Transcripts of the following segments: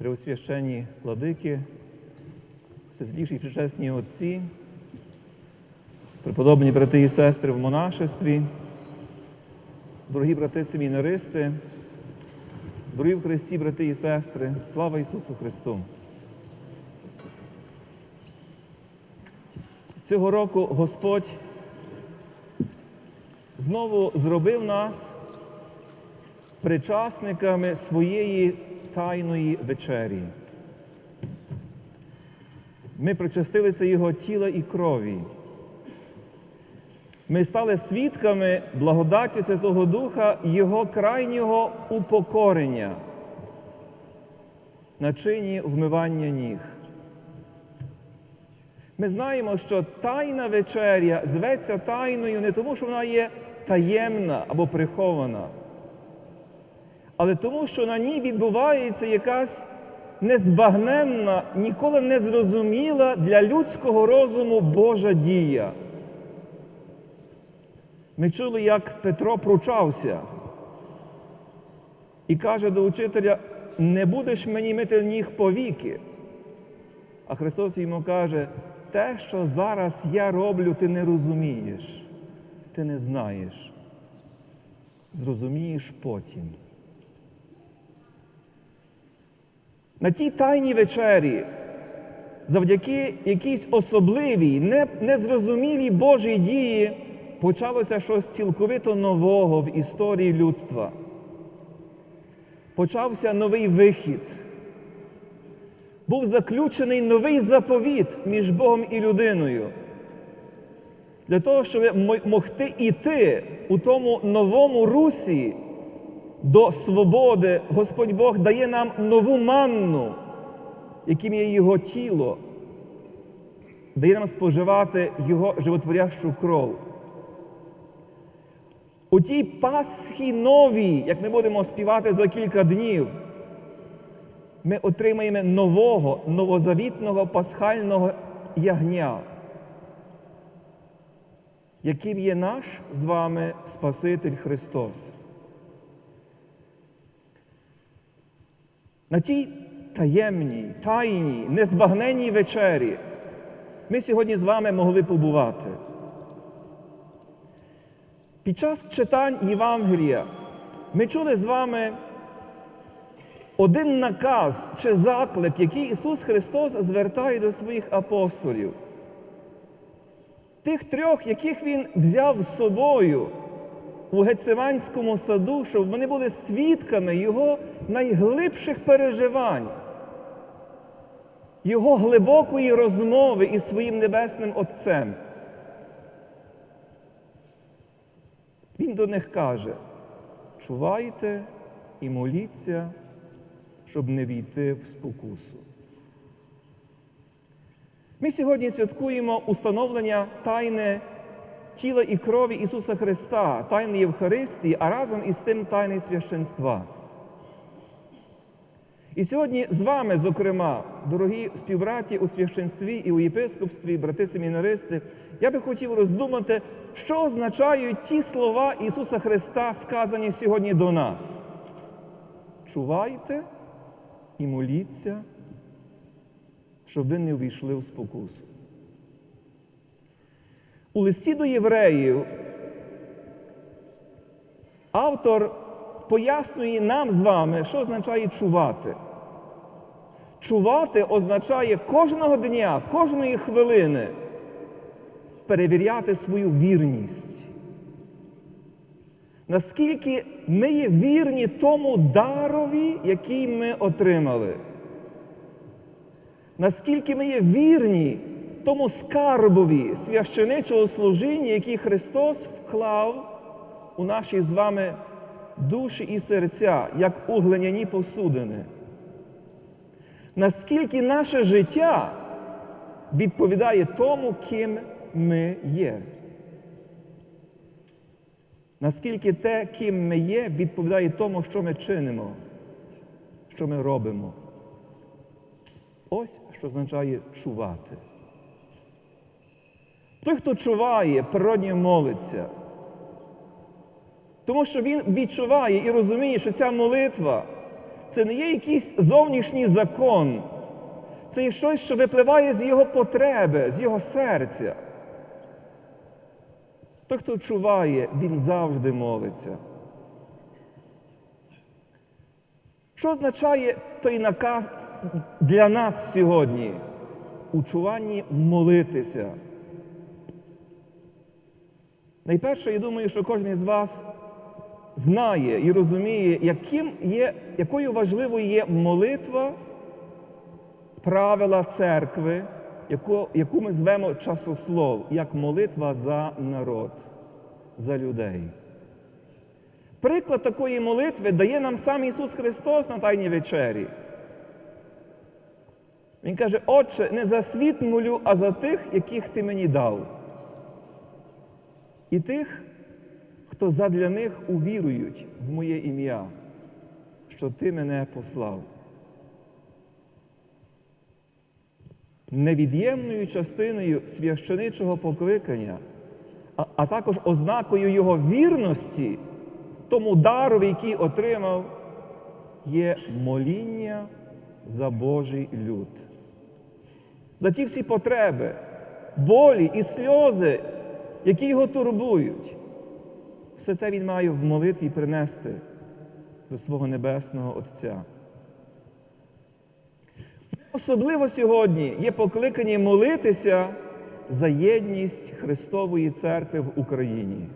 преосвященні владики, всесвітліші причесні отці, преподобні брати і сестри в монашестві, дорогі брати семінаристи, дорогі в Христі, брати і сестри, слава Ісусу Христу! Цього року Господь знову зробив нас причасниками своєї тайної вечері. Ми причастилися Його тіла і крові. Ми стали свідками благодаті Святого Духа Його крайнього упокорення на чині вмивання ніг. Ми знаємо, що тайна вечеря зветься тайною не тому, що вона є таємна або прихована, але тому, що на ній відбувається якась незбагненна, ніколи не зрозуміла для людського розуму Божа дія. Ми чули, як Петро пручався і каже до учителя: не будеш мені мити ніг повіки. А Христос йому каже, те, що зараз я роблю, ти не розумієш, ти не знаєш. Зрозумієш потім. На тій тайній вечері, завдяки якійсь особливій, незрозумілій Божій дії, почалося щось цілковито нового в історії людства. Почався новий вихід. Був заключений новий заповіт між Богом і людиною. Для того, щоб могти йти у тому новому русі до свободи, Господь Бог дає нам нову манну, яким є Його тіло, дає нам споживати Його животворящу кров. У тій Пасхі новій, як ми будемо співати за кілька днів, ми отримаємо нового, новозавітного пасхального ягня, яким є наш з вами Спаситель Христос. На тій таємній, тайній, незбагненній вечері ми сьогодні з вами могли побувати. Під час читань Євангелія ми чули з вами один наказ чи заклик, який Ісус Христос звертає до своїх апостолів. Тих трьох, яких Він взяв з собою у Гециманському саду, щоб вони були свідками Його найглибших переживань, Його глибокої розмови із своїм Небесним Отцем. Він до них каже: чувайте і моліться, щоб не війти в спокусу. Ми сьогодні святкуємо установлення тайни тіла і крові Ісуса Христа, тайни Євхаристії, а разом із тим тайни священства. І сьогодні з вами, зокрема, дорогі співбраті у священстві і у єпископстві, брати семінаристи, я би хотів роздумати, що означають ті слова Ісуса Христа, сказані сьогодні до нас. Чувайте і моліться, щоб ви не увійшли в спокусу. У листі до євреїв автор пояснює нам з вами, що означає чувати. Чувати означає кожного дня, кожної хвилини перевіряти свою вірність. Наскільки ми є вірні тому дарові, який ми отримали. Наскільки ми є вірні тому скарбові священичого служіння, який Христос вклав у наші з вами душі і серця, як у посудини. Наскільки наше життя відповідає тому, ким ми є. Наскільки те, ким ми є, відповідає тому, що ми чинимо, що ми робимо. Ось що означає чувати. Той, хто чуває, природньо молиться. Тому що він відчуває і розуміє, що ця молитва це не є якийсь зовнішній закон, це є щось, що випливає з його потреби, з його серця. Той, хто чуває, він завжди молиться. Що означає той наказ для нас сьогодні? У чуванні молитися. Найперше, я думаю, що кожен із вас знає і розуміє, яким є, якою важливою є молитва правила церкви, яку, яку ми звемо часослов, як молитва за народ, за людей. Приклад такої молитви дає нам сам Ісус Христос на Тайній вечері. Він каже, Отче, не за світ молю, а за тих, яких ти мені дав. І тих, хто задля них увірують в моє ім'я, що ти мене послав. Невід'ємною частиною священичого покликання, а, а також ознакою його вірності, тому дарові, який отримав, є моління за Божий люд. За ті всі потреби, болі і сльози, які його турбують. Все те він має в молитві принести до свого Небесного Отця. Особливо сьогодні є покликані молитися за єдність Христової Церкви в Україні.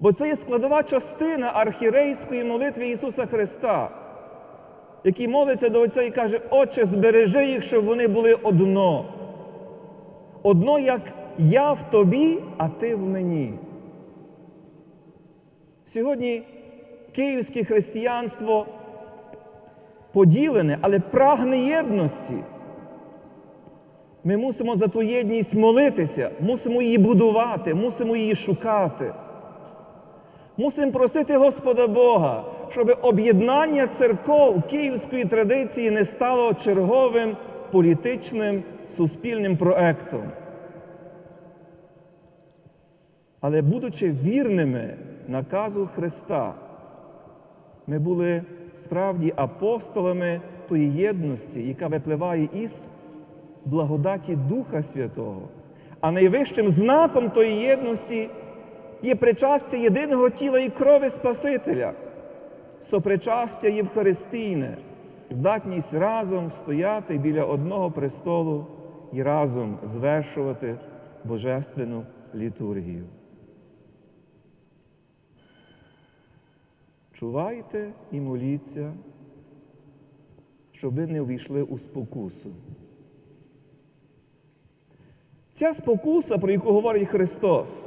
Бо це є складова частина архірейської молитви Ісуса Христа, який молиться до Отця і каже, Отче, збережи їх, щоб вони були одно. Одно, як я в тобі, а ти в мені. Сьогодні київське християнство поділене, але прагне єдності. Ми мусимо за ту єдність молитися, мусимо її будувати, мусимо її шукати. Мусимо просити Господа Бога, щоб об'єднання церков київської традиції не стало черговим політичним суспільним проектом. Але будучи вірними наказу Христа, ми були справді апостолами тої єдності, яка випливає із благодаті Духа Святого. А найвищим знаком тої єдності є причастя єдиного тіла і крові Спасителя, сопричастя Євхаристійне, здатність разом стояти біля одного престолу і разом звершувати божественну літургію. Чувайте і моліться, щоб ви не увійшли у спокусу. Ця спокуса, про яку говорить Христос,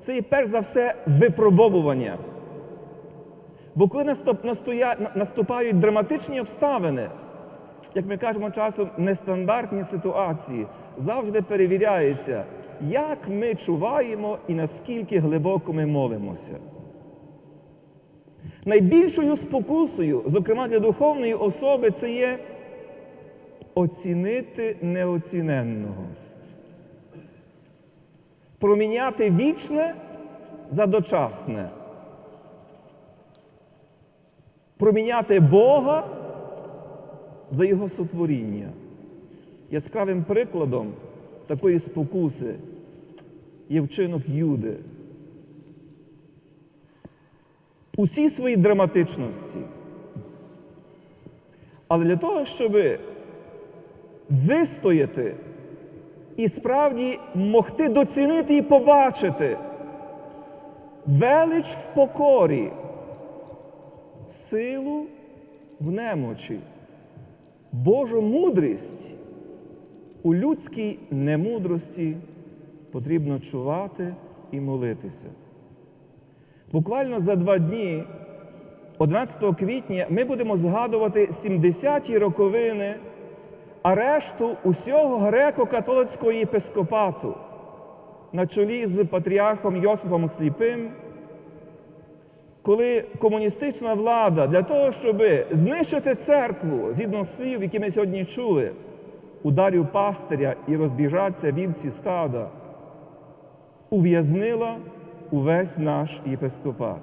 це є перш за все випробовування. Бо коли наступають драматичні обставини, як ми кажемо часом, нестандартні ситуації, завжди перевіряється, як ми чуваємо і наскільки глибоко ми молимося. Найбільшою спокусою, зокрема для духовної особи, це є оцінити неоціненного. Проміняти вічне за дочасне. Проміняти Бога за Його сотворіння. Яскравим прикладом такої спокуси є вчинок Юди. Усі свої драматичності. Але для того, щоб вистояти і справді могти доцінити і побачити велич в покорі, силу в немочі, Божу мудрість у людській немудрості потрібно чувати і молитися. Буквально за два дні, 11 квітня, ми будемо згадувати 70-ті роковини арешту усього греко-католицького єпископату на чолі з патріархом Йосифом Сліпим, коли комуністична влада для того, щоб знищити церкву згідно слів, які ми сьогодні чули, ударів пастиря і розбіжаться вівці стада, ув'язнила увесь наш єпископат.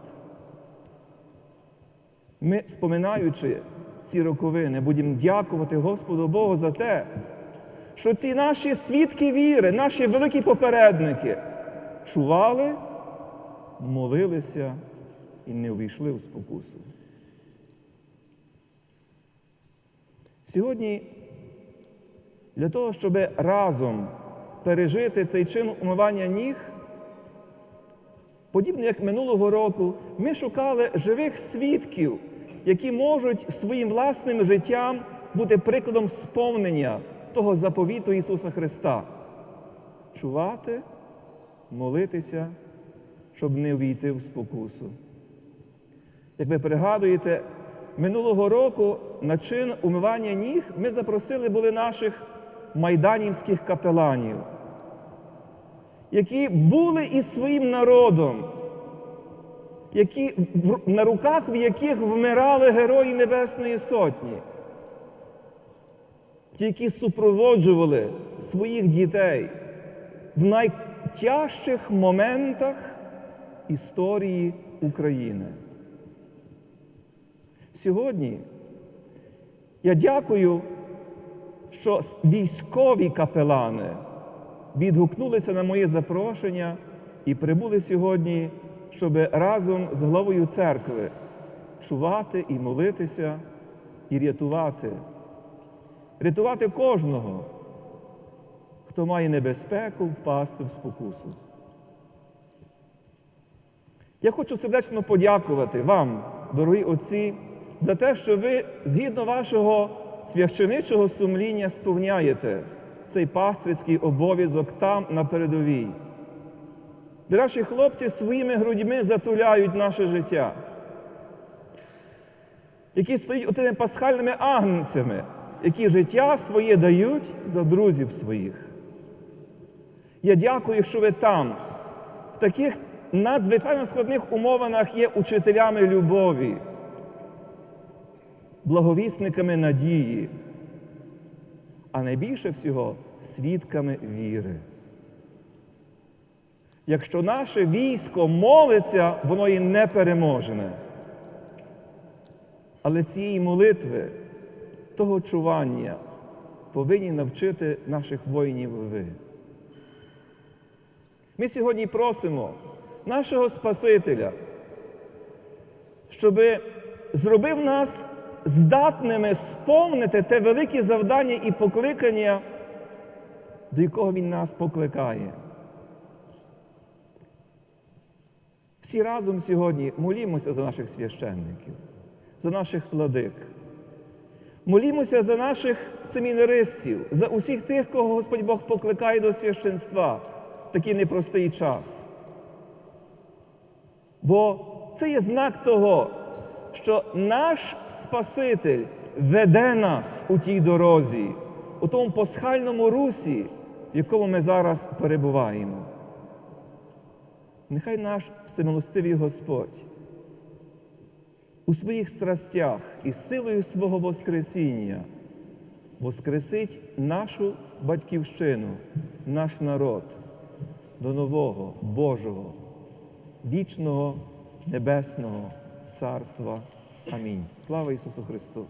Ми, споминаючи ці роковини, будемо дякувати Господу Богу за те, що ці наші свідки віри, наші великі попередники чували, молилися і не увійшли в спокусу. Сьогодні для того, щоб разом пережити цей чин умивання ніг, подібно як минулого року, ми шукали живих свідків, які можуть своїм власним життям бути прикладом сповнення того заповіту Ісуса Христа. Чувати, молитися, щоб не увійти в спокусу. Як ви пригадуєте, минулого року на чин умивання ніг ми запросили були наших майданівських капеланів, які були із своїм народом, які, на руках в яких вмирали герої Небесної Сотні, ті, які супроводжували своїх дітей в найтяжчих моментах історії України. Сьогодні я дякую, що військові капелани відгукнулися на моє запрошення і прибули сьогодні, щоб разом з главою церкви чувати і молитися, і рятувати. Рятувати кожного, хто має небезпеку впасти в спокусу. Я хочу сердечно подякувати вам, дорогі отці, за те, що ви згідно вашого священичого сумління сповняєте цей пастирський обов'язок там на передовій. Де наші хлопці своїми грудьми затуляють наше життя, які стоять отими пасхальними агнцями, які життя своє дають за друзів своїх. Я дякую, що ви там, в таких надзвичайно складних умовинах є учителями любові, благовісниками надії, а найбільше всього свідками віри. Якщо наше військо молиться, воно і непереможне. Але цієї молитви, того чування повинні навчити наших воїнів ви. Ми сьогодні просимо нашого Спасителя, щоб зробив нас здатними сповнити те велике завдання і покликання, до якого Він нас покликає. Всі разом сьогодні молімося за наших священників, за наших владик. Молімося за наших семінаристів, за усіх тих, кого Господь Бог покликає до священства в такий непростий час. Бо це є знак того, що наш Спаситель веде нас у тій дорозі, у тому пасхальному русі, в якому ми зараз перебуваємо. Нехай наш всемилостивий Господь у своїх страстях і силою свого Воскресіння воскресить нашу батьківщину, наш народ до нового Божого, вічного Небесного Царства. Амінь. Слава Ісусу Христу!